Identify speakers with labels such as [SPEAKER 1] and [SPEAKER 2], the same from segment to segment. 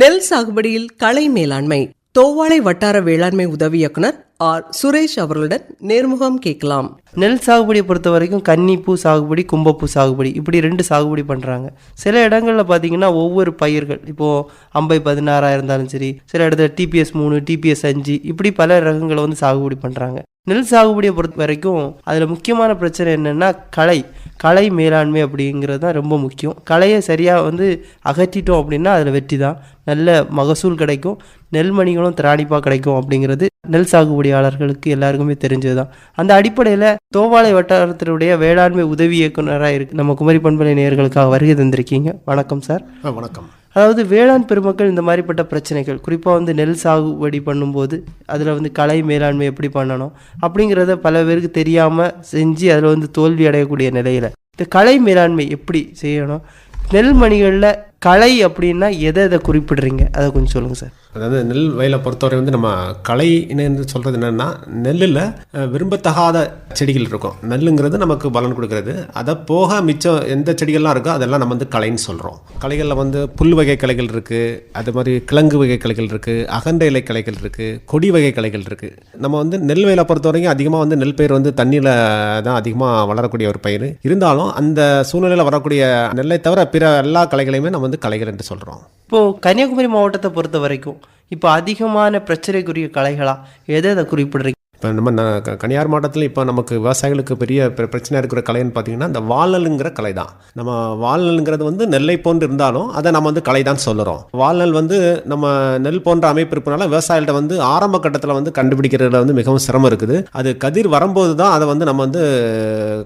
[SPEAKER 1] நெல் சாகுபடியில் களை மேலாண்மை. தோவாளை வட்டார வேளாண்மை உதவி இயக்குனர் ஆர். சுரேஷ் அவர்களுடன் நேர்முகம் கேட்கலாம்.
[SPEAKER 2] நெல் சாகுபடியை பொறுத்த வரைக்கும் கன்னிப்பூ சாகுபடி கும்பப்பூ சாகுபடி இப்படி ரெண்டு சாகுபடி பண்ணுறாங்க சில இடங்களில் பார்த்தீங்கன்னா ஒவ்வொரு பயிர்கள் இப்போது அம்பை பதினாறாக இருந்தாலும் சரி சில இடத்துல டிபிஎஸ் மூணு டிபிஎஸ் அஞ்சு இப்படி பல ரகங்களை வந்து சாகுபடி பண்ணுறாங்க நெல் சாகுபடியை பொறுத்த வரைக்கும் அதில் முக்கியமான பிரச்சனை என்னென்னா களை கலை மேலாண்மை அப்படிங்கிறது தான் ரொம்ப முக்கியம். கலையை சரியாக வந்து அகற்றிட்டோம் அப்படின்னா அதில் வெற்றி தான். நல்ல மகசூல் கிடைக்கும். நெல்மணிகளும் திராணிப்பாக கிடைக்கும் அப்படிங்கிறது நெல் சாகுபடியாளர்களுக்கு எல்லாருக்குமே தெரிஞ்சது தான் அந்த அடிப்படையில் தோவாளை வட்டாரத்தினுடைய வேளாண்மை உதவி இயக்குனராக இருக்கு நம்ம குமரி பண்பலை நேயர்களுக்காக வருகை தந்திருக்கீங்க. வணக்கம் சார்.
[SPEAKER 3] வணக்கம்.
[SPEAKER 2] அதாவது வேளாண் பெருமக்கள் இந்த மாதிரிப்பட்ட பிரச்சனைகள் குறிப்பாக வந்து நெல் சாகுபடி பண்ணும்போது அதில் வந்து களை மேலாண்மை எப்படி பண்ணணும் அப்படிங்கிறத பல பேருக்கு தெரியாமல் செஞ்சு அதில் வந்து தோல்வி அடையக்கூடிய நிலையில் இந்த களை மேலாண்மை எப்படி செய்யணும்? நெல்மணிகளில் கலை அப்படின்னா எதை எதை குறிப்பிடுறீங்க? அதை கொஞ்சம் சொல்லுங்கள் சார்.
[SPEAKER 3] அதாவது நெல் வயலை பொறுத்தவரை வந்து நம்ம களைன்னு சொல்கிறது என்னென்னா நெல்லில் விரும்பத்தகாத செடிகள் இருக்கும். நெல்லுங்கிறது நமக்கு பலன் கொடுக்கறது. அதை போக மிச்சம் எந்த செடிகள்லாம் இருக்கோ அதெல்லாம் நம்ம வந்து களைன்னு சொல்கிறோம் களைகளில் வந்து புல் வகை கலைகள் இருக்குது அது மாதிரி கிழங்கு வகை கலைகள் இருக்குது அகண்ட இலை களைகள் இருக்குது கொடி வகை கலைகள் இருக்குது நம்ம வந்து நெல் வயலை பொறுத்த வரைக்கும் அதிகமாக வந்து நெல் பயிர் வந்து தண்ணியில் தான் அதிகமாக வளரக்கூடிய ஒரு பயிர். இருந்தாலும் அந்த சூழ்நிலையில் வரக்கூடிய நெல்லை தவிர பிற எல்லா கலைகளையுமே நம்ம வந்து கலைகள் என்று சொல்கிறோம்
[SPEAKER 2] இப்போது கன்னியாகுமரி மாவட்டத்தை பொறுத்த வரைக்கும் இப்போ அதிகமான பிரச்சனைக்குரிய கலைகளா எதை எதை குறிப்பிடுறீங்க?
[SPEAKER 3] இப்போ நம்ம ந- க- கனியார் மாவட்டத்தில் இப்போ நமக்கு விவசாயிகளுக்கு பெரிய பிர- பிரச்சனையாக இருக்கிற கலைன்னு பார்த்தீங்கன்னா இந்த வாழ்நலுங்கிற கலை தான் நம்ம வாழ்நலுங்கிறது வந்து நெல்லை போன்று இருந்தாலும் அதை நம்ம வந்து கலை தான் சொல்லுறோம். வாழ்நல் வந்து நம்ம நெல் போன்ற அமைப்பு இருப்பனால விவசாயிகள்ட்ட வந்து ஆரம்ப கட்டத்தில் வந்து கண்டுபிடிக்கிறதுல வந்து மிகவும் சிரமம் இருக்குது. அது கதிர் வரும்போது தான் அதை வந்து நம்ம வந்து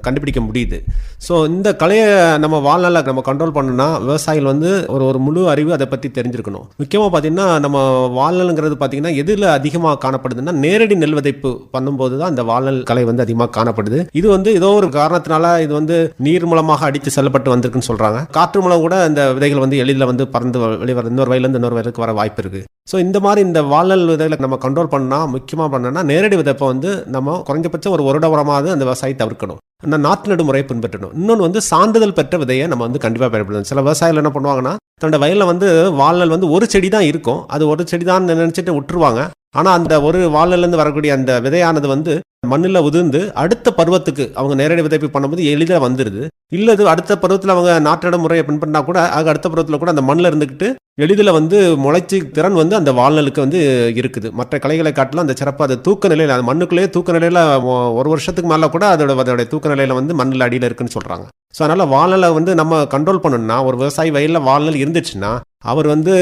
[SPEAKER 3] கண்டுபிடிக்க முடியுது. ஸோ இந்த கலையை நம்ம வாழ்நாள நம்ம கண்ட்ரோல் பண்ணணும்னா விவசாயிகள் வந்து ஒரு ஒரு முழு அறிவு அதை பற்றி தெரிஞ்சிருக்கணும். முக்கியமாக பார்த்தீங்கன்னா நம்ம வாழ்நலுங்கிறது பார்த்தீங்கன்னா எதில் அதிகமாக காணப்படுதுன்னா நேரடி நெல் விதைப்பு பண்ணும்போது தான் இந்த வாழ்நல் கலை வந்து அதிகமாக காணப்படுது. இது வந்து ஏதோ ஒரு காரணத்தினால இது வந்து நீர் மூலமாக அடித்து செல்லப்பட்டு வந்திருக்குன்னு சொல்கிறாங்க காற்று மூலம் கூட இந்த விதைகள் வந்து எளிதில் வந்து பறந்து வெளிவர இன்னொரு வயலேருந்து இன்னொரு வயலுக்கு வர வாய்ப்பு இருக்குது ஸோ இந்த மாதிரி இந்த வாழ்நல் விதைகளை நம்ம கண்ட்ரோல் பண்ணால் முக்கியமாக பண்ணோம்னா நேரடி விதைப்பை வந்து நம்ம குறைஞ்சபட்சம் ஒரு வருட உரமாவது அந்த விவசாயி தவிர்க்கணும். இன்னும் நாற்று நடு முறையை பின்பற்றணும். இன்னொன்று வந்து சான்றிதழ் பெற்ற விதையை நம்ம வந்து கண்டிப்பாக பயன்படுத்தணும். சில விவசாயிகள் என்ன பண்ணுவாங்கன்னா தன்னோட வயலில் வந்து வாழ்நல் வந்து ஒரு செடி தான் இருக்கும். அது ஒரு செடி தான் நினச்சிட்டு விட்டுருவாங்க. ஆனால் அந்த ஒரு வாழ்நல்லேருந்து வரக்கூடிய அந்த விதையானது வந்து மண்ணில் உதிர்ந்து அடுத்த பருவத்துக்கு அவங்க நேரடி விதைப்பு பண்ணும்போது எளிதாக வந்துடுது இல்லை இது அடுத்த பருவத்தில் அவங்க நாற்றட முறையை பின்பற்றினா கூட ஆக அடுத்த பருவத்தில் கூட அந்த மண்ணில் இருந்துக்கிட்டு எளிதில் வந்து முளைச்சி திறன் வந்து அந்த வாழ்நலுக்கு வந்து இருக்குது. மற்ற கலைகளை காட்டிலும் அந்த சிறப்பாக அது தூக்க நிலையில் அந்த மண்ணுக்குள்ளேயே தூக்க நிலையில் ஒரு வருஷத்துக்கு மேலே கூட அதோட அதோடைய தூக்க நிலையில் வந்து மண்ணில் அடியில் இருக்குன்னு சொல்கிறாங்க ஸோ அதனால் வாழ்நலை வந்து நம்ம கண்ட்ரோல் பண்ணணும்னா ஒரு விவசாயி வயலில் வாழ்நல் இருந்துச்சுன்னா அவர் வந்து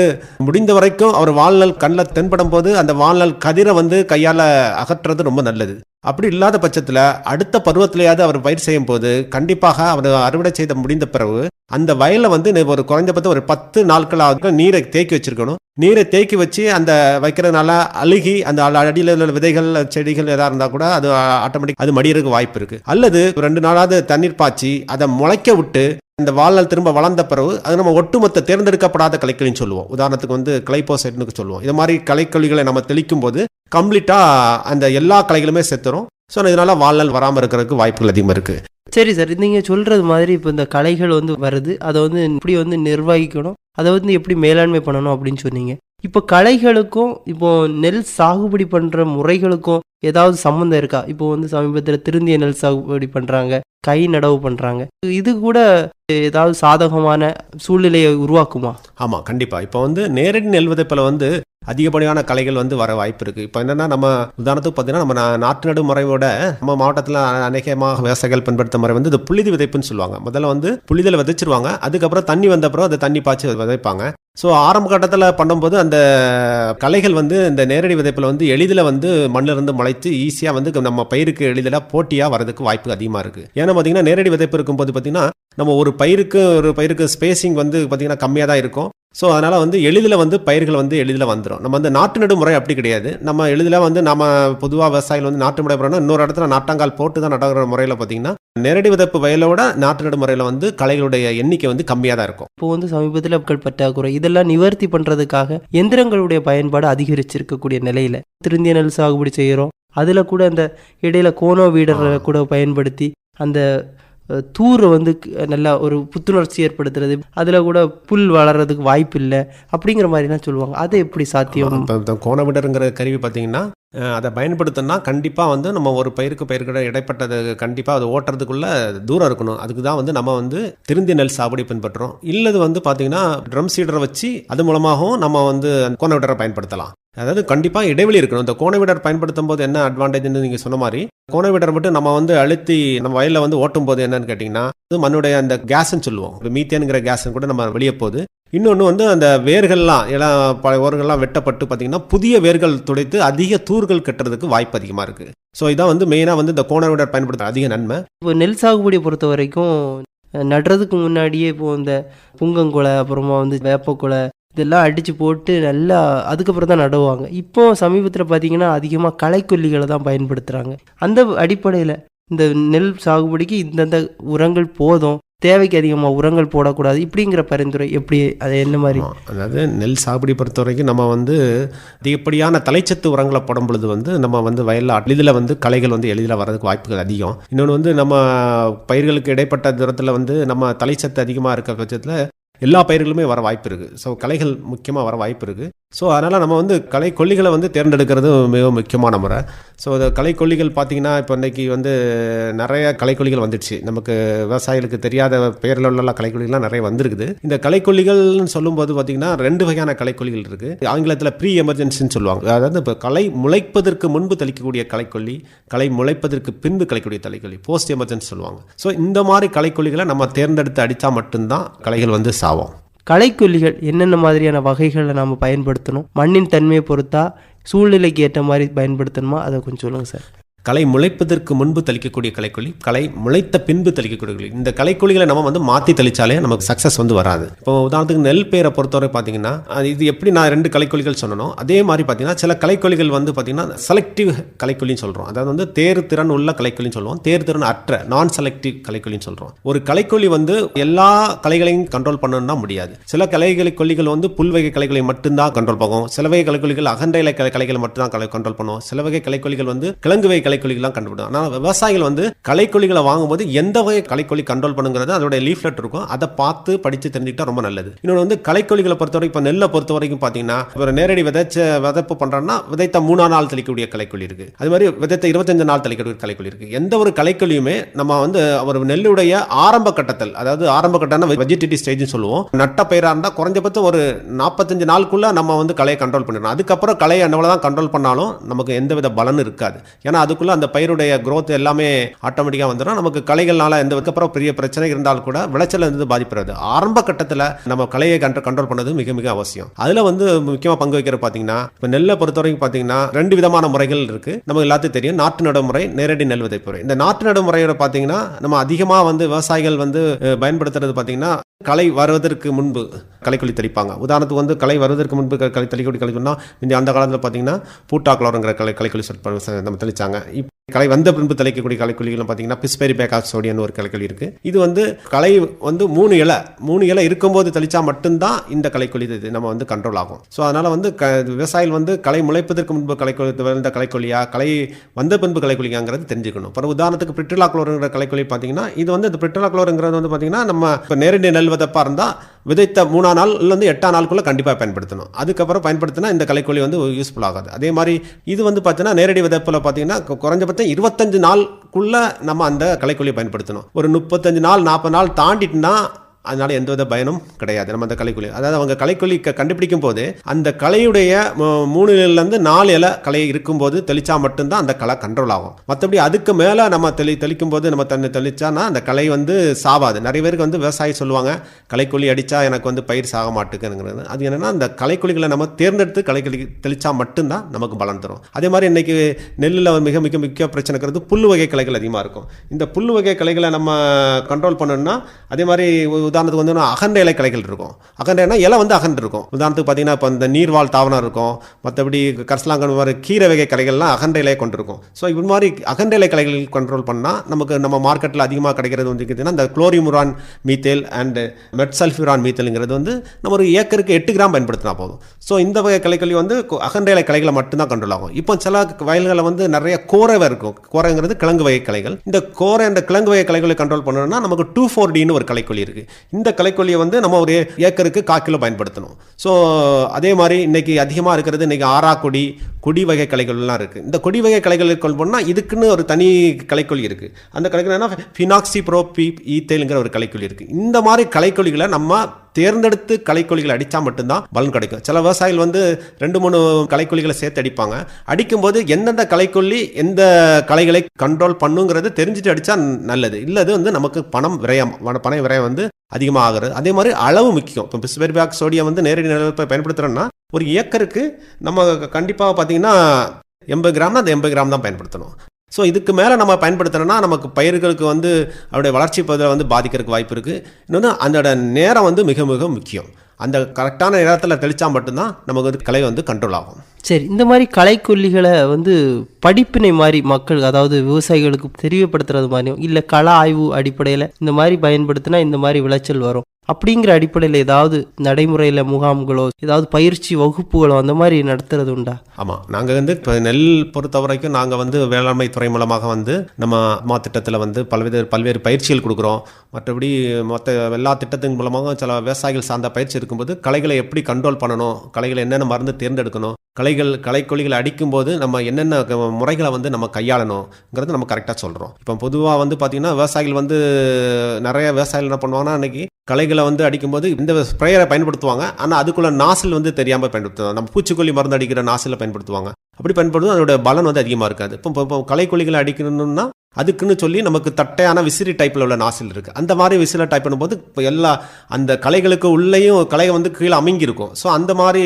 [SPEAKER 3] முடிந்த வரைக்கும் அவர் வாழ்நல் கண்ணில் தென்படும் போது அந்த வாழ்நல் கதிரை வந்து கையால் அகற்றுறது ரொம்ப நல்லது. அப்படி இல்லாத பட்சத்தில் அடுத்த பருவத்திலேயாவது அவர் பயிர் செய்யும் போது கண்டிப்பாக அவர் அறுவடை செய்த முடிந்த பிறகு அந்த வயலை வந்து ஒரு குறைஞ்சபட்சம் ஒரு பத்து நாட்களாக நீரை தேக்கி வச்சிருக்கணும். நீரை தேக்கி வச்சு அந்த வைக்கிறதுனால அழுகி அந்த அடியில் உள்ள விதைகள் செடிகள் எதா இருந்தால் கூட அது ஆட்டோமேட்டிக் அது மடியறதுக்கு வாய்ப்பு இருக்கு. அல்லது ரெண்டு நாளாவது தண்ணீர் பாய்ச்சி அதை முளைக்க விட்டு இந்த வாழ்நாள் திரும்ப வளர்ந்த பிறகு அது நம்ம ஒட்டுமொத்த தேர்ந்தெடுக்கப்படாத கலைக்கழின்னு சொல்லுவோம். உதாரணத்துக்கு வந்து கிளைபோசைட்னு சொல்லுவோம். இது மாதிரி கலைக்கொல்லிகளை நம்ம தெளிக்கும் போது கம்ப்ளீட்டாக அந்த எல்லா கலைகளுமே செத்துரும். ஸோ இதனால் வாழ்நாள் வராமல் இருக்கிறதுக்கு வாய்ப்புகள் அதிகமாக இருக்குது
[SPEAKER 2] சரி சார் நீங்கள் சொல்கிறது மாதிரி இப்போ இந்த கலைகள் வந்து வருது. அதை வந்து இப்படி வந்து நிர்வகிக்கணும்? அதை வந்து எப்படி மேலாண்மை பண்ணணும் அப்படின்னு சொன்னீங்க. இப்போ கலைகளுக்கும் இப்போ நெல் சாகுபடி பண்ணுற முறைகளுக்கும் ஏதாவது சம்மந்தம் இருக்கா? இப்போ வந்து சமீபத்தில் திருந்திய நெல் சாகுபடி பண்ணுறாங்க கை நடவு பண்ணுறாங்க இது கூட ஏதாவது சாதகமான சூழ்நிலையை உருவாக்குமா?
[SPEAKER 3] ஆமாம் கண்டிப்பாக இப்போ வந்து நேரடி நெல் விதைப்பில் வந்து அதிகப்படியான கலைகள் வந்து வர வாய்ப்பு இருக்குது இப்போ என்னென்னா நம்ம உதாரணத்துக்கு பார்த்தீங்கன்னா நம்ம நா- நாட்டு நடு முறையோட நம்ம மாவட்டத்தில் அநேகமாக விவசாயிகள் பின்பற்ற முறை வந்து இந்த புளிது விதைப்புன்னு சொல்லுவாங்க. முதல்ல வந்து புளிதலை விதைச்சிருவாங்க. அதுக்கப்புறம் தண்ணி வந்த அப்புறம் அதை தண்ணி பாய்ச்சி விதைப்பாங்க. ஸோ ஆரம்ப கட்டத்தில் பண்ணும்போது அந்த கலைகள் வந்து இந்த நேரடி விதைப்பில் வந்து எளிதில் வந்து மண்ணிலிருந்து முளைத்து ஈஸியாக வந்து நம்ம பயிருக்கு எளிதில் போட்டியாக வரதுக்கு வாய்ப்பு அதிகமாக இருக்குது ஏன்னா பார்த்தீங்கன்னா நேரடி விதைப்பு இருக்கும்போது பார்த்தீங்கன்னா நம்ம ஒரு பயிருக்கு ஒரு பயிருக்கு ஸ்பேசிங் வந்து பார்த்தீங்கன்னா கம்மியாக தான் இருக்கும். ஸோ அதனால் வந்து எளிதில் வந்து பயிர்கள் வந்து எளிதில் வந்துடும் நம்ம வந்து நாட்டு நடு முறை அப்படி கிடையாது. நம்ம எளிதில் வந்து நம்ம பொதுவாக விவசாயிகள் வந்து நாட்டு முறை போகிறோம்னா இன்னொரு இடத்துல நாட்டாங்கால் போட்டு தான் நடக்கிற முறையில் பார்த்தீங்கன்னா நேரடி விதைப்பு வயலோட நாட்டு நடு முறையில் வந்து களைகளுடைய எண்ணிக்கை வந்து கம்மியாக தான் இருக்கும்.
[SPEAKER 2] இப்போ வந்து சமீபத்தில் மக்கள் பற்றாக்குறை இதெல்லாம் நிவர்த்தி பண்ணுறதுக்காக எந்திரங்களுடைய பயன்பாடு அதிகரிச்சிருக்கக்கூடிய நிலையில் திருந்திய நெல் சாகுபடி செய்கிறோம் அதில் கூட அந்த இடையில கோனோ வீடரை கூட பயன்படுத்தி அந்த தூரை வந்து நல்லா ஒரு புத்துணர்ச்சி ஏற்படுத்துறது. அதில் கூட புல் வளர்றதுக்கு வாய்ப்பு இல்லை அப்படிங்கிற மாதிரிலாம் சொல்லுவாங்க. அது எப்படி சாத்தியம்?
[SPEAKER 3] கோணவிடருங்கிற கருவி பார்த்தீங்கன்னா அதை பயன்படுத்தினா கண்டிப்பாக வந்து நம்ம ஒரு பயிருக்கு பயிர்கிட்ட இடைப்பட்டது கண்டிப்பாக அது ஓட்டுறதுக்குள்ளே தூரம் இருக்கணும். அதுக்கு தான் வந்து நம்ம வந்து திருந்தி நெல் சாகுபடி பின்பற்றுறோம். இல்லது வந்து பார்த்தீங்கன்னா ட்ரம் சீடரை வச்சு அது மூலமாகவும் நம்ம வந்து கோண விடரை பயன்படுத்தலாம். அதாவது கண்டிப்பாக இடைவெளி இருக்கணும். இந்த கோணவிடர் பயன்படுத்தும் போது என்ன அட்வான்டேஜ்னு நீங்கள் சொன்ன மாதிரி கோணவிடர் மட்டும் நம்ம வந்து அழுத்தி நம்ம வயலில் வந்து ஓட்டும் போது என்னன்னு கேட்டிங்கன்னா அது மண்ணுடைய அந்த கேஸ்ன்னு சொல்லுவோம். மீத்தேனுங்கிற கேஸ்ன்னு கூட நம்ம வெளியே போகுது இன்னொன்று வந்து அந்த வேர்கள்லாம் எல்லாம் பல ஓர்கள்லாம் வெட்டப்பட்டு பார்த்திங்கன்னா புதிய வேர்கள் துடைத்து அதிக தூர்கள் கட்டுறதுக்கு வாய்ப்பு அதிகமாக இருக்குது ஸோ இதான் வந்து மெயினாக வந்து இந்த கோணவிடர் பயன்படுத்த அதிக நன்மை.
[SPEAKER 2] இப்போ நெல் சாகுபடியை பொறுத்த வரைக்கும் நடுறதுக்கு முன்னாடியே இப்போது இந்த புங்கங்குலை அப்புறமா வந்து வேப்பக்குலை இதெல்லாம் அடித்து போட்டு நல்லா அதுக்கப்புறம் தான் நடுவாங்க. இப்போ சமீபத்தில் பார்த்தீங்கன்னா அதிகமாக களைக்கொல்லிகளை தான் பயன்படுத்துகிறாங்க அந்த அடிப்படையில் இந்த நெல் சாகுபடிக்கு இந்தந்த உரங்கள் போதும். தேவைக்கு அதிகமாக உரங்கள் போடக்கூடாது. இப்படிங்கிற பரிந்துரை எப்படி? அது என்ன மாதிரி?
[SPEAKER 3] அதாவது நெல் சாகுபடி பொறுத்த வரைக்கும் நம்ம வந்து அதிகப்படியான தலைச்சத்து உரங்களை போடும் பொழுது வந்து நம்ம வந்து வயலில் எளிதில் வந்து களைகள் வந்து எளிதில் வர்றதுக்கு வாய்ப்புகள் அதிகம். இன்னொன்று வந்து நம்ம பயிர்களுக்கு இடைப்பட்ட தூரத்தில் வந்து நம்ம தலைச்சத்து அதிகமாக இருக்க பட்சத்தில் எல்லா பயிர்களுமே வர வாய்ப்பு இருக்குது ஸோ களைகள் முக்கியமாக வர வாய்ப்பு இருக்குது ஸோ அதனால் நம்ம வந்து கலை கொல்லிகளை வந்து தேர்ந்தெடுக்கிறது மிகவும் முக்கியமான முறை. ஸோ அந்த கொல்லிகள் பார்த்தீங்கன்னா இப்போ இன்னைக்கு வந்து நிறைய கலைக்கொல்லிகள் வந்துடுச்சு. நமக்கு விவசாயிகளுக்கு தெரியாத பெயரில் உள்ள கலைக்கொல்லிகள்லாம் நிறைய வந்திருக்குது. இந்த கலைக்கொல்லிகள்னு சொல்லும்போது பார்த்திங்கன்னா ரெண்டு வகையான கலைக்கொல்லிகள் இருக்குது ஆங்கிலத்தில் ப்ரீ எமர்ஜென்சின்னு சொல்லுவாங்க. அதாவது இப்போ கலை முளைப்பதற்கு முன்பு தெளிக்கக்கூடிய கலைக்கொல்லி கலை முளைப்பதற்கு பின்பு கலைக்கூடிய தலைக்கொல்லி போஸ்ட் எமர்ஜென்சி சொல்லுவாங்க. ஸோ இந்த மாதிரி கலைக்கொல்லிகளை நம்ம தேர்ந்தெடுத்து அடித்தா மட்டும்தான் கலைகள் வந்து சாவோம்.
[SPEAKER 2] களைக்கொல்லிகள் என்னென்ன மாதிரியான வகைகளை நாம் பயன்படுத்தணும் மண்ணின் தன்மையை பொறுத்தா சூழ்நிலைக்கு ஏற்ற மாதிரி பயன்படுத்தணுமா? அதை கொஞ்சம் சொல்லுங்கள் சார்.
[SPEAKER 3] கலை முளைப்பதற்கு முன்பு தெளிக்கக்கூடிய கலைக்கொல்லி கலை முளைத்த பின்பு தெளிக்கக்கூடிய களைக்கொல்லி. இந்த கலைக்கொல்லிகளை நம்ம வந்து மாற்றி தெளிச்சாலே நமக்கு சக்ஸஸ் வந்து வராது. இப்போ உதாரணத்துக்கு நெல் பேரை பொறுத்தவரை பார்த்தீங்கன்னா இது எப்படி நான் ரெண்டு கலைக்கொல்லிகள் சொன்னனோ அதே மாதிரி பார்த்தீங்கன்னா சில கலைக்கொல்லிகள் வந்து பார்த்தீங்கன்னா செலக்டிவ் கலைக்கொல்லின்னு சொல்கிறோம் அதாவது வந்து தேர் திறன் உள்ள கலைக்கொலின்னு சொல்லுவோம். தேர் திறன் அற்ற நான் செலக்டிவ் கலைக்கொல்லின்னு சொல்கிறோம் ஒரு களைக்கொல்லி வந்து எல்லா கலைகளையும் கண்ட்ரோல் பண்ணணும்னா முடியாது. சில கலைகளை கொல்லிகள் வந்து புல்வகை கலைகளை மட்டும்தான் கண்ட்ரோல் பண்ணும். சில வகை களைக்கொல்லிகள் அகண்ட இலை கலை மட்டும்தான் கலை கண்ட்ரோல் பண்ணும். சில வகை களைக்கொல்லிகள் வந்து கிழங்கு வகை களைக்கொல்லிகள்லாம் கண்டுபிடிக்கும் ஆனால் விவசாயிகள் வந்து கலைக்கொல்லிகளை வாங்கும்போது எந்த வகை களைக்கொல்லி கண்ட்ரோல் பண்ணுங்கிறது அதோட லீஃப்லெட் இருக்கும். அதை பார்த்து படித்து தெரிஞ்சுக்கிட்டா ரொம்ப நல்லது. இன்னொன்று வந்து கலைக்கொல்லிகளை பொறுத்த வரைக்கும் இப்போ நெல்லை பொறுத்த வரைக்கும் பார்த்தீங்கன்னா ஒரு நேரடி விதைச்ச விதைப்பு பண்ணுறோன்னா விதைத்த மூணா நாள் தெளிக்கக்கூடிய கலைக்கொல்லி இருக்கு. அது மாதிரி விதைத்த இருபத்தஞ்சு நாள் தெளிக்கக்கூடிய களைக்கொல்லி இருக்கு. எந்த ஒரு கலைக்கொலியுமே நம்ம வந்து ஒரு நெல்லுடைய ஆரம்ப கட்டத்தில் அதாவது ஆரம்ப கட்டம்னா வெஜிடேட்டிவ் ஸ்டேஜ்னு சொல்லுவோம். நட்ட பயிராக இருந்தால் குறைஞ்சபட்சம் ஒரு நாற்பத்தஞ்சு நாளுக்குள்ளே நம்ம வந்து கலையை கண்ட்ரோல் பண்ணிடணும். அதுக்கப்புறம் கலையை என்னவளோ தான் கண்ட்ரோல் பண்ணாலும் நமக்கு எந்தவித பலனும் இருக்காது. ஏன்னா அதுக்குள்ள அந்த பயிருடைய க்ரோத் எல்லாமே ஆட்டோமேட்டிக்காக வந்துடும் நமக்கு களைகள்னால எந்த அதுக்கப்புறம் பெரிய பிரச்சனை இருந்தால் கூட விளைச்சல் இருந்து பாதிப்படுறது ஆரம்ப கட்டத்தில் நம்ம களையை கண்ட்ரோ கண்ட்ரோல் பண்ணது மிக மிக அவசியம். அதில் வந்து முக்கியமாக பங்கு வைக்கிற பார்த்தீங்கன்னா இப்போ நெல்லை பொறுத்த வரைக்கும் பார்த்தீங்கன்னா ரெண்டு விதமான முறைகள் இருக்கு. நமக்கு எல்லாத்தையும் தெரியும். நாட்டு நடைமுறை நேரடி நெல் விதைப்பு முறை இந்த நாட்டு நடைமுறையோட பார்த்தீங்கன்னா நம்ம அதிகமாக வந்து விவசாயிகள் வந்து பயன்படுத்துறது பார்த்தீங்கன்னா களை வருவதற்கு முன்பு களைக்கொல்லி தெளிப்பாங்க. உதாரணத்துக்கு வந்து கலை வருவதற்கு முன்பு கலை களை தெளிக்கொல்லி களைக்கொல்லினா இந்த அந்த காலத்தில் பார்த்தீங்கன்னா பூட்டாக்ளோருங்கிற கலை களைக்கொல்லி சொல் நம்ம தெளிச்சாங்க. இப்போ கலை வந்த பின்பு தலைக்கக்கூடிய களைக்கொல்லிகள் பார்த்தீங்கன்னா பிஸ்பெரி பேக்காக் சோடியன் ஒரு கலைக்குழி இருக்கு. இது வந்து கலை வந்து மூணு இலை மூணு இலை இருக்கும்போது தெளிச்சா மட்டும்தான் இந்த களைக்கொல்லி இது நம்ம வந்து கண்ட்ரோல் ஆகும். ஸோ அதனால வந்து க விவசாயிகள் வந்து கலை முளைப்பதற்கு முன்பு கலைக்கொழி வந்த களைக்கொல்லியா கலை வந்த பின்பு களைக்கொல்லியாங்கிறது தெரிஞ்சுக்கணும். அப்புறம் உதாரணத்துக்கு பிரிட்டிலா குளோருங்கிற கலைக்கொல்லி பார்த்தீங்கன்னா இது வந்து இந்த பிட்ரலாக்ளோருங்கிறது வந்து பார்த்தீங்கன்னா நம்ம இப்போ நேரடி நெல் விதப்பாக இருந்தால் விதைத்த மூணா நாள்லேருந்து எட்டாம் நாளுக்குள்ளே கண்டிப்பாக பயன்படுத்தணும். அதுக்கப்புறம் பயன்படுத்தினா இந்த கலைக்கொல்லி வந்து யூஸ்ஃபுல் ஆகாது. அதே மாதிரி இது வந்து பார்த்தீங்கன்னா நேரடி விதப்பில் பார்த்தீங்கன்னா குறைஞ்சபட்சம் குறைஞ்சபட்சம் இருபத்தஞ்சு குள்ள நம்ம அந்த கலைக்கொல்லியை பயன்படுத்தணும். ஒரு முப்பத்தஞ்சு நாள் நாற்பது நாள் தாண்டிட்டுனா அதனால் எந்தவித பயனும் கிடையாது. நம்ம அந்த களைக்கொல்லி அதாவது அவங்க களைக்கொல்லி க- கண்டுபிடிக்கும் போது அந்த கலையுடைய மூணு இலையிலேருந்து நாலு இலை கலை இருக்கும்போது தெளிச்சா மட்டும்தான் அந்த கலை கண்ட்ரோல் ஆகும். மற்றபடி அதுக்கு மேலே நம்ம தெளி தெளிக்கும் போது நம்ம தண்ணி தெளிச்சானா அந்த கலை வந்து சாவாது. நிறைய பேருக்கு வந்து விவசாயி சொல்லுவாங்க களைக்கொல்லி அடித்தா எனக்கு வந்து பயிர் சாக மாட்டுக்குங்கிறது அது என்னன்னா அந்த களைக்கொல்லிகளை நம்ம தேர்ந்தெடுத்து களைக்கொல்லி தெளிச்சா மட்டும்தான் நமக்கு பலன் தரும். அதே மாதிரி இன்றைக்கி நெல்லில் மிக மிக முக்கிய பிரச்சனைக்கிறது புல் வகை கலைகள் அதிகமாக இருக்கும். இந்த புல் வகை கலைகளை நம்ம கண்ட்ரோல் பண்ணணும்னா அதே மாதிரி உதாரணத்துக்கு வந்து அகன்ற இலை கலைகள் இருக்கும். அகண்டைனா இலை வந்து அகன்று இருக்கும். உதாரணத்துக்கு பார்த்தீங்கன்னா இப்போ இந்த நீர்வாழ் தாவரம் இருக்கும். மற்றபடி கரசலாங்கன் மாதிரி கீரை வகை கலைகள்லாம் அகண்ட இலையை கொண்டிருக்கும். ஸோ இது மாதிரி அகண்ட இலை கலைகள் கண்ட்ரோல் பண்ணால் நமக்கு நம்ம மார்க்கெட்டில் அதிகமாக கிடைக்கிறது வந்து கேட்டிங்கன்னா இந்த குளோரிமுரான் மீத்தேல் அண்டு மெட்சல்ஃபியூரான் மீத்தேலுங்கிறது வந்து நம்ம ஒரு ஏக்கருக்கு எட்டு கிராம் பயன்படுத்தினா போதும். ஸோ இந்த வகை களைக்கொல்லி வந்து கு- அகண்ட இலை கலைகளை மட்டும்தான் கண்ட்ரோல் ஆகும். இப்போ சில வயல்களில் வந்து நிறைய கோரவை இருக்கும். கோரைங்கிறது கிழங்கு வகை கலைகள் இந்த கோரை அந்த கிழங்கு வகை கலைகளை கண்ட்ரோல் பண்ணணும்னா நமக்கு டூ ஃபோர் டின்னு ஒரு கலைக்கொல்லி இருக்குது இந்த களைக்கொல்லியை வந்து நம்ம ஒரு ஏக்கருக்கு கால் கிலோ பயன்படுத்தணும். ஸோ அதே மாதிரி இன்னைக்கு அதிகமாக இருக்கிறது இன்னைக்கு ஆறாக்குடி கொடி வகை கலைகள்லாம் இருக்குது இந்த கொடி வகை களைகளை கொண்டு போனால் இதுக்குன்னு ஒரு தனி கலைக்கொல்லி இருக்குது அந்த களைக்கொல்லி என்ன ஃபினாக்சி ப்ரோ பி ஈத்தேலுங்கிற ஒரு கலைக்கொல்லி இருக்குது இந்த மாதிரி கலைக்கொல்லிகளை நம்ம தேர்ந்தெடுத்து களைக்கொல்லிகளை அடித்தா மட்டும்தான் பலன் கிடைக்கும். சில விவசாயிகள் வந்து ரெண்டு மூணு கலைக்கொல்லிகளை சேர்த்து அடிப்பாங்க. அடிக்கும்போது எந்தெந்த கலைக்கொல்லி எந்த கலைகளை கண்ட்ரோல் பண்ணுங்கிறது தெரிஞ்சுட்டு அடித்தா நல்லது. இல்லது வந்து நமக்கு பணம் விரயம் பண விரயம் வந்து அதிகமாக ஆகிறது அதே மாதிரி அளவு முக்கியம். இப்போ பிஸ்பெர்பாக் சோடியம் வந்து நேரடி நிலப்பை பயன்படுத்துகிறோன்னா ஒரு ஏக்கருக்கு நம்ம கண்டிப்பாக பார்த்தீங்கன்னா எண்பது கிராம்னா அந்த எண்பது கிராம் தான் பயன்படுத்தணும். ஸோ இதுக்கு மேலே நம்ம பயன்படுத்தினோன்னா நமக்கு பயிர்களுக்கு வந்து அவருடைய வளர்ச்சி பகுதியில் வந்து பாதிக்கிறதுக்கு வாய்ப்பு இருக்குது இன்னொன்று அதோட நேரம் வந்து மிக மிக முக்கியம். அந்த கரெக்டான நேரத்தில் தெளித்தா மட்டும்தான் நமக்கு வந்து கலை வந்து கண்ட்ரோல் ஆகும்.
[SPEAKER 2] சரி இந்த மாதிரி கலைக்கொல்லிகளை வந்து படிப்பினை மாதிரி மக்கள் அதாவது விவசாயிகளுக்கு தெரியப்படுத்துறது மாதிரியும் இல்லை கள ஆய்வு அடிப்படையில் இந்த மாதிரி பயன்படுத்தினா இந்த மாதிரி விளைச்சல் வரும். அப்படிங்கிற அடிப்படையில் ஏதாவது நடைமுறையில் முகாம்களோ ஏதாவது பயிற்சி வகுப்புகளோ அந்த மாதிரி நடத்துறது உண்டா?
[SPEAKER 3] ஆமாம் நாங்கள் வந்து இப்போ நெல் பொறுத்த வரைக்கும் நாங்கள் வந்து வேளாண்மை துறை மூலமாக வந்து நம்ம அம்மா திட்டத்தில் வந்து பல்வேறு பல்வேறு பயிற்சிகள் கொடுக்குறோம். மற்றபடி மொத்த எல்லா திட்டத்தின் மூலமாக சில விவசாயிகள் சார்ந்த பயிற்சி இருக்கும்போது களைகளை எப்படி கண்ட்ரோல் பண்ணணும் களைகளை என்னென்ன மருந்து தேர்ந்தெடுக்கணும் களைகள் களைக்கொல்லிகளை அடிக்கும்போது நம்ம என்னென்ன க- முறைகளை வந்து நம்ம கையாளணுங்கிறது நம்ம கரெக்டாக சொல்கிறோம் இப்போ பொதுவாக வந்து பார்த்திங்கன்னா விவசாயிகள் வந்து நிறைய விவசாயிகள் என்ன பண்ணுவாங்கன்னா அன்றைக்கி களைகளை வந்து அடிக்கும்போது இந்த ஸ்ப்ரேயரை பயன்படுத்துவாங்க. ஆனால் அதுக்குள்ள நாசில் வந்து தெரியாமல் பயன்படுத்துவாங்க. நம்ம பூச்சிக்கொல்லி மருந்து அடிக்கிற நாசில் பயன்படுத்துவாங்க. அப்படி பயன்படுத்தும் அதோட பலன் வந்து அதிகமாக இருக்காது. இப்போ இப்போ- களைக்கொல்லிகளை அடிக்கணும்னா அதுக்குன்னு சொல்லி நமக்கு தட்டையான விசிறி டைப்பில் உள்ள நாசில் இருக்குது அந்த மாதிரி விசில டைப் பண்ணும்போது இப்போ எல்லா அந்த களைகளுக்கு உள்ளேயும் கலை வந்து கீழே அமைங்கிருக்கும் ஸோ அந்த மாதிரி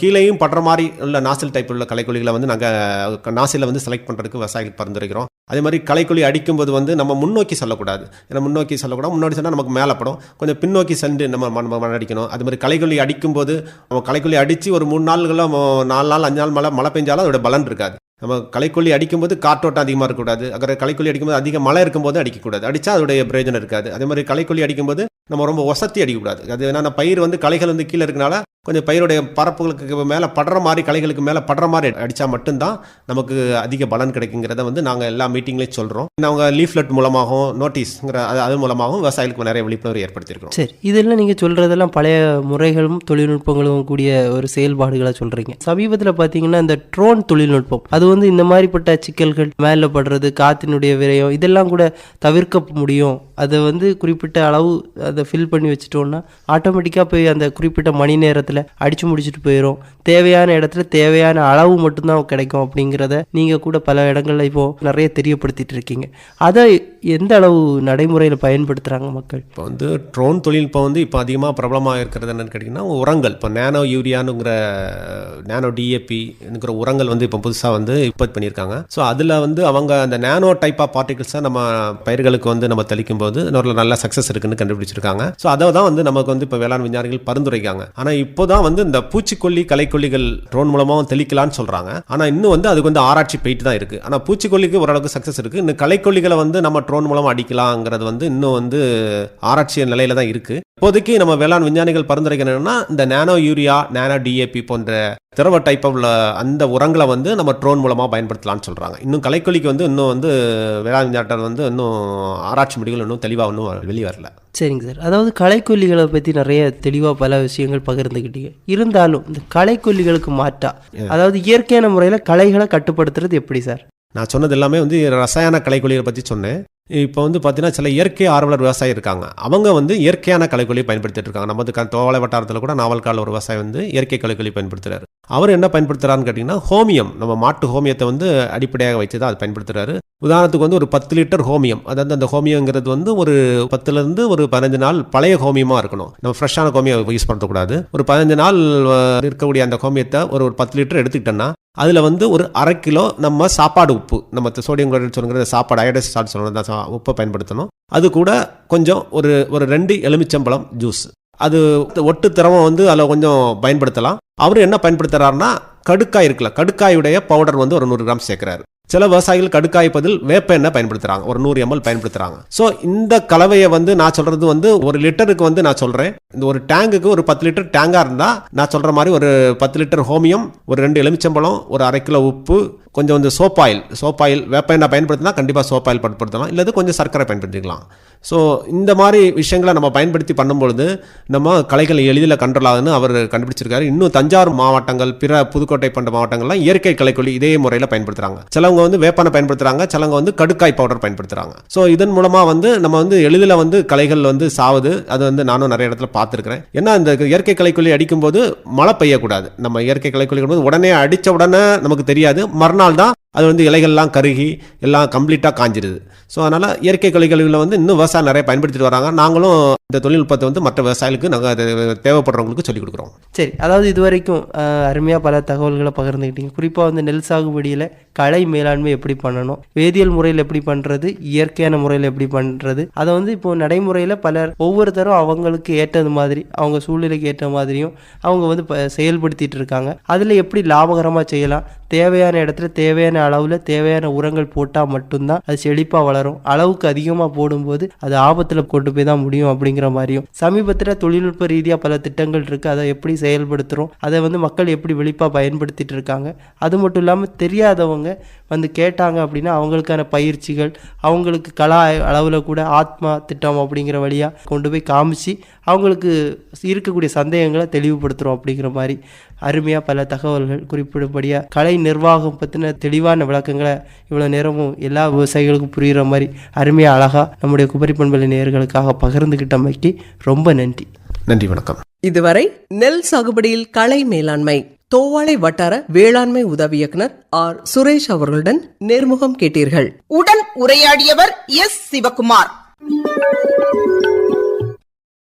[SPEAKER 3] கீழேயும் படுற மாதிரி உள்ள நாசில் டைப் உள்ள களைக்கொல்லிகளை வந்து நாங்கள் நாசில வந்து செலக்ட் பண்ணுறதுக்கு விவசாயிகள் பரிந்துரைக்கிறோம். அதே மாதிரி களைக்கொல்லி அடிக்கும்போது வந்து நம்ம முன்னோக்கி சொல்லக்கூடாது. ஏன்னா முன்னோக்கி சொல்லக்கூடாது. முன்னாடி சொன்னால் நமக்கு மேலே படும். கொஞ்சம் பின்னோக்கி சென்று நம்ம மண் மண் அடிக்கணும் அது மாதிரி களைக்கொல்லி அடிக்கும்போது நம்ம களைக்கொல்லி அடித்து ஒரு மூணு நாள்களோ நாலு நாள் அஞ்சு நாள் மழை மழை பெஞ்சாலும் அதோட பலன் இருக்காது. நம்ம களைக்கொல்லி அடிக்கும்போது காற்றோட்டம் அதிகமாக இருக்கக்கூடாது. அப்புறம் களைக்கொல்லி அடிக்கும்போது அதிக மழை இருக்கும்போது அடிக்கக்கூடாது. அடித்தா அதோடைய பிரயோஜனம் இருக்காது. அதே மாதிரி களைக்கொல்லி அடிக்கும்போது நம்ம ரொம்ப ஒசத்தி அடிக்கக்கூடாது. அது என்னன்னா பயிர் வந்து களைகள் வந்து கீழே இருக்கனால கொஞ்சம் பயிருடைய பரப்புகளுக்கு மேலே படுற மாதிரி கலைகளுக்கு மேலே படுற மாதிரி அடித்தா மட்டும்தான் நமக்கு அதிக பலன் கிடைக்குங்கிறத வந்து நாங்கள் எல்லா மீட்டிங்லேயும் சொல்கிறோம் நாங்கள் லீஃப்லெட் மூலமாகவும் நோட்டீஸ்ங்கிற அது அது மூலமாகவும் விவசாயிகளுக்கு நிறைய விழிப்புணர்வு ஏற்படுத்தியிருக்கிறோம்.
[SPEAKER 2] சரி இதெல்லாம் நீங்கள் சொல்கிறதெல்லாம் பழைய முறைகளும் தொழில்நுட்பங்களும் கூடிய ஒரு செயல்பாடுகளை சொல்கிறீங்க சமீபத்தில் பார்த்தீங்கன்னா இந்த ட்ரோன் தொழில்நுட்பம் அது வந்து இந்த மாதிரிப்பட்ட சிக்கல்கள் மேலே படுறது காற்றினுடைய விரயம் இதெல்லாம் கூட தவிர்க்க முடியும். அதை வந்து குறிப்பிட்ட அளவு அதை ஃபில் பண்ணி வச்சுட்டோம்னா ஆட்டோமேட்டிக்காக போய் அந்த குறிப்பிட்ட மணி நேரத்தில் அடித்து முடிச்சுட்டு போயிடும் தேவையான இடத்துல தேவையான அளவு மட்டும்தான் கிடைக்கும் அப்படிங்கிறத நீங்கள் கூட பல இடங்களில் இப்போது நிறைய தெரியப்படுத்திட்டு இருக்கீங்க. அதை எந்த அளவு நடைமுறையில் பயன்படுத்துகிறாங்க மக்கள்?
[SPEAKER 3] இப்போ வந்து ட்ரோன் தொழில்நுட்பம் வந்து இப்போ அதிகமாக பிரபலமாக இருக்கிறது என்னன்னு கேட்டிங்கன்னா உரங்கள். இப்போ நேனோ யூரியானுங்கிற நேனோ டிஏபிங்கிற உரங்கள் வந்து இப்போ புதுசாக வந்து உற்பத்தி பண்ணியிருக்காங்க. ஸோ அதில் வந்து அவங்க அந்த நேனோ டைப் ஆஃப் பார்ட்டிகல்ஸை நம்ம பயிர்களுக்கு வந்து நம்ம தெளிக்கும் போது நல்ல சக்ஸஸ் இருக்குன்னு கண்டுபிடிச்சிருக்காங்க. ஸோ அதை தான் வந்து நமக்கு வந்து இப்போ வேளாண் விஞ்ஞானிகள் பரிந்துரைக்காங்க ஆனால் இப்போ தான் வந்து இந்த பூச்சிக்கொல்லி கலைக்கொல்லிகள் ட்ரோன் மூலமாகவும் தெளிக்கலாம்னு சொல்கிறாங்க ஆனால் இன்னும் வந்து அதுக்கு வந்து ஆராய்ச்சி போயிட்டு தான் இருக்குது ஆனால் பூச்சிக்கொல்லிக்கு ஓரளவுக்கு சக்ஸஸ் இருக்குது இன்னும் கலைக்கொல்லிகளை வந்து நம்ம ட்ரோன் மூலமாக அடிக்கலாங்கிறது வந்து இன்னும் வந்து ஆராய்ச்சி நிலையில தான் இருக்குது இப்போதைக்கு நம்ம வேளாண் விஞ்ஞானிகள் பரிந்துரைக்கணும்னா இந்த நானோ யூரியா நானோ டிஏபி போன்ற திரவ டைப் உள்ள அந்த உரங்களை வந்து நம்ம ட்ரோன் மூலமாக பயன்படுத்தலாம்னு சொல்கிறாங்க இன்னும் களைக்கொல்லிக்கு வந்து இன்னும் வந்து வேளாண் விஞ்ஞானிகள் வந்து இன்னும் ஆராய்ச்சி முடிவுகள் இன்னும் தெளிவாக இன்னும் வெளியே வரல
[SPEAKER 2] சரிங்க சார். அதாவது களைக்கொல்லிகளை பற்றி நிறைய தெளிவாக பல விஷயங்கள் பகிர்ந்துக்கிட்டீங்க இருந்தாலும் இந்த களைக்கொல்லிகளுக்கு மாற்றா அதாவது இயற்கையான முறையில் களைகளை கட்டுப்படுத்துறது எப்படி சார்?
[SPEAKER 3] நான் சொன்னது எல்லாமே வந்து ரசாயன களைக்கொல்லிகளை பற்றி சொன்னேன். இப்போ வந்து பார்த்தீங்கன்னா சில இயற்கை ஆர்வலர் விவசாயி இருக்காங்க. அவங்க வந்து இயற்கையான கலைக்கொலியை பயன்படுத்திட்டு இருக்காங்க. நமது க- தோவாளை வட்டாரத்தில் கூட நாவல்கால ஒரு விவசாயி வந்து இயற்கை களைக்கொல்லி பயன்படுத்துறாரு. அவர் என்ன பயன்படுத்துறாருன்னு கேட்டிங்கன்னா ஹோமியம் நம்ம மாட்டு ஹோமியத்தை வந்து அடிப்படையாக வச்சு தான் அது பயன்படுத்துறாரு. உதாரணத்துக்கு வந்து ஒரு பத்து லிட்டர் ஹோமியம் அதாவது அந்த ஹோமியங்கிறது வந்து ஒரு பத்துலேருந்து ஒரு பதினஞ்சு நாள் பழைய ஹோமியமாக இருக்கணும். நம்ம ஃப்ரெஷ்ஷான ஹோமியம் யூஸ் பண்ணக்கூடாது. ஒரு பதினஞ்சு நாள் இருக்கக்கூடிய அந்த ஹோமியத்தை ஒரு ஒரு பத்து லிட்டர் எடுத்துக்கிட்டோன்னா அதில் வந்து ஒரு அரை கிலோ நம்ம சாப்பாடு உப்பு. நம்ம சோடியம் குளோரைட் சொல்லுங்கிற சாப்பாடு அயோடைஸ் சால்ட் சொல்லணும் உப்பை பயன்படுத்தணும். அது கூட கொஞ்சம் ஒரு ஒரு ரெண்டு எலுமிச்சம்பழம் ஜூஸ் அது ஒட்டு திரவம் வந்து அதில் கொஞ்சம் பயன்படுத்தலாம். அவர் என்ன பயன்படுத்துறாருன்னா கடுக்காய் இருக்குல்ல கடுக்காயுடைய பவுடர் வந்து ஒரு நூறு கிராம் சேர்க்குறாரு. சில விவசாயிகள் கடுக்காய் பதில் வேப்ப எண்ணெய் பயன்படுத்துறாங்க. ஒரு நூறு எம்எல் பயன்படுத்துறாங்க. ஸோ இந்த கலவையை வந்து நான் சொல்றது வந்து ஒரு லிட்டருக்கு வந்து நான் சொல்றேன். இந்த ஒரு டேங்குக்கு ஒரு பத்து லிட்டர் டேங்காக இருந்தால் நான் சொல்கிற மாதிரி ஒரு பத்து லிட்டர் ஹோமியம் ஒரு ரெண்டு எலுமிச்சம்பழம் ஒரு அரை கிலோ உப்பு கொஞ்சம் வந்து சோப் ஆயில் சோப் ஆயில் வேப்பெண்ணை பயன்படுத்தினா கண்டிப்பாக சோப் ஆயில் பயன்படுத்தலாம். இல்லது கொஞ்சம் சர்க்கரை பயன்படுத்திக்கலாம். ஸோ இந்த மாதிரி விஷயங்களை நம்ம பயன்படுத்தி பண்ணும்பொழுது நம்ம கலைகள் எளிதில் கண்ட்ரோல் ஆகுதுன்னு அவர் கண்டுபிடிச்சிருக்காரு. இன்னும் தஞ்சாவூர் மாவட்டங்கள் பிற புதுக்கோட்டை போன்ற மாவட்டங்கள்லாம் இயற்கை கலைக்கொல்லி இதே முறையில் பயன்படுத்துகிறாங்க சிலவங்க வந்து வேப்பனை பயன்படுத்துகிறாங்க சிலவங்க வந்து கடுக்காய் பவுடர் பயன்படுத்துகிறாங்க ஸோ இதன் மூலமாக வந்து நம்ம வந்து எளிதில் வந்து கலைகள் வந்து சாவுது. அது வந்து நானும் நிறைய இடத்துல பார்த்துருக்குறேன். ஏன்னா இந்த இயற்கை கலைக்குள்ளி அடிக்கும்போது மழை பெய்யக்கூடாது. நம்ம இயற்கை கலைக்குள்ளி போது உடனே அடித்த உடனே நமக்கு தெரியாது. மறுநாள் தான் அது வந்து இலைகள்லாம் கருகி எல்லாம் கம்ப்ளீட்டாக காஞ்சிருது. ஸோ அதனால் இயற்கை கலைகளில் வந்து இன்னும் விவசாயம் நிறைய பயன்படுத்திட்டு வராங்க. நாங்களும் இந்த தொழில்நுட்பத்தை வந்து மற்ற விவசாயிகளுக்கு நாங்கள் தேவைப்படுறவங்களுக்கு சொல்லிக் கொடுக்குறோம்.
[SPEAKER 2] சரி அதாவது இது வரைக்கும் அருமையாக பல தகவல்களை பகிர்ந்துக்கிட்டீங்க குறிப்பாக வந்து நெல் சாகுபடியில் கலை மேலாண்மை எப்படி பண்ணணும் வேதியியல் முறையில் எப்படி பண்ணுறது இயற்கையான முறையில் எப்படி பண்ணுறது அதை வந்து இப்போ நடைமுறையில் பலர் ஒவ்வொருத்தரும் அவங்களுக்கு ஏற்றது மாதிரி அவங்க சூழ்நிலைக்கு ஏற்ற மாதிரியும் அவங்க வந்து ப- செயல்படுத்திட்டு இருக்காங்க. அதில் எப்படி லாபகரமாக செய்யலாம் தேவையான இடத்துல தேவையான அளவில் தேவையான உரங்கள் போட்டால் மட்டும்தான் அது செழிப்பாக வளரும். அளவுக்கு அதிகமாக போடும்போது அது ஆபத்தில் கொண்டு போய் தான் முடியும் அப்படிங்கிற மாதிரியும். சமீபத்தில் தொழில்நுட்ப ரீதியாக பல திட்டங்கள் இருக்குது அதை எப்படி செயல்படுத்துகிறோம் அதை வந்து மக்கள் எப்படி வெளிப்பாக பயன்படுத்திட்டு இருக்காங்க? அது மட்டும் இல்லாமல் தெரியாதவங்க வந்து கேட்டாங்க அப்படின்னா அவங்களுக்கான பயிற்சிகள் அவங்களுக்கு கலா அளவில் கூட ஆத்மா திட்டம் அப்படிங்கிற வழியாக கொண்டு போய் காமிச்சு அவங்களுக்கு இருக்கக்கூடிய சந்தேகங்களை தெளிவுபடுத்துகிறோம் அப்படிங்கிற மாதிரி. அருமையாக பல தகவல்கள் குறிப்பிடும்படியாக கலை நிர்வாகம் பற்றின தெளிவான விளக்கங்களை இவ்வளோ நேரமும் எல்லா விவசாயிகளுக்கும் புரிகிற மாதிரி அருமையாக அழகாக நம்முடைய குமரி பண்பலை நேயர்களுக்காக பகிர்ந்துக்கிட்டமைக்கு ரொம்ப நன்றி.
[SPEAKER 3] நன்றி வணக்கம்.
[SPEAKER 1] இதுவரை நெல் சாகுபடியில் களை மேலாண்மை தோவாளை வட்டார வேளாண்மை உதவி இயக்குனர் ஆர். சுரேஷ் அவர்களுடன் நேர்முகம் கேட்டீர்கள்.
[SPEAKER 4] உடன் உரையாடியவர் எஸ். சிவகுமார்.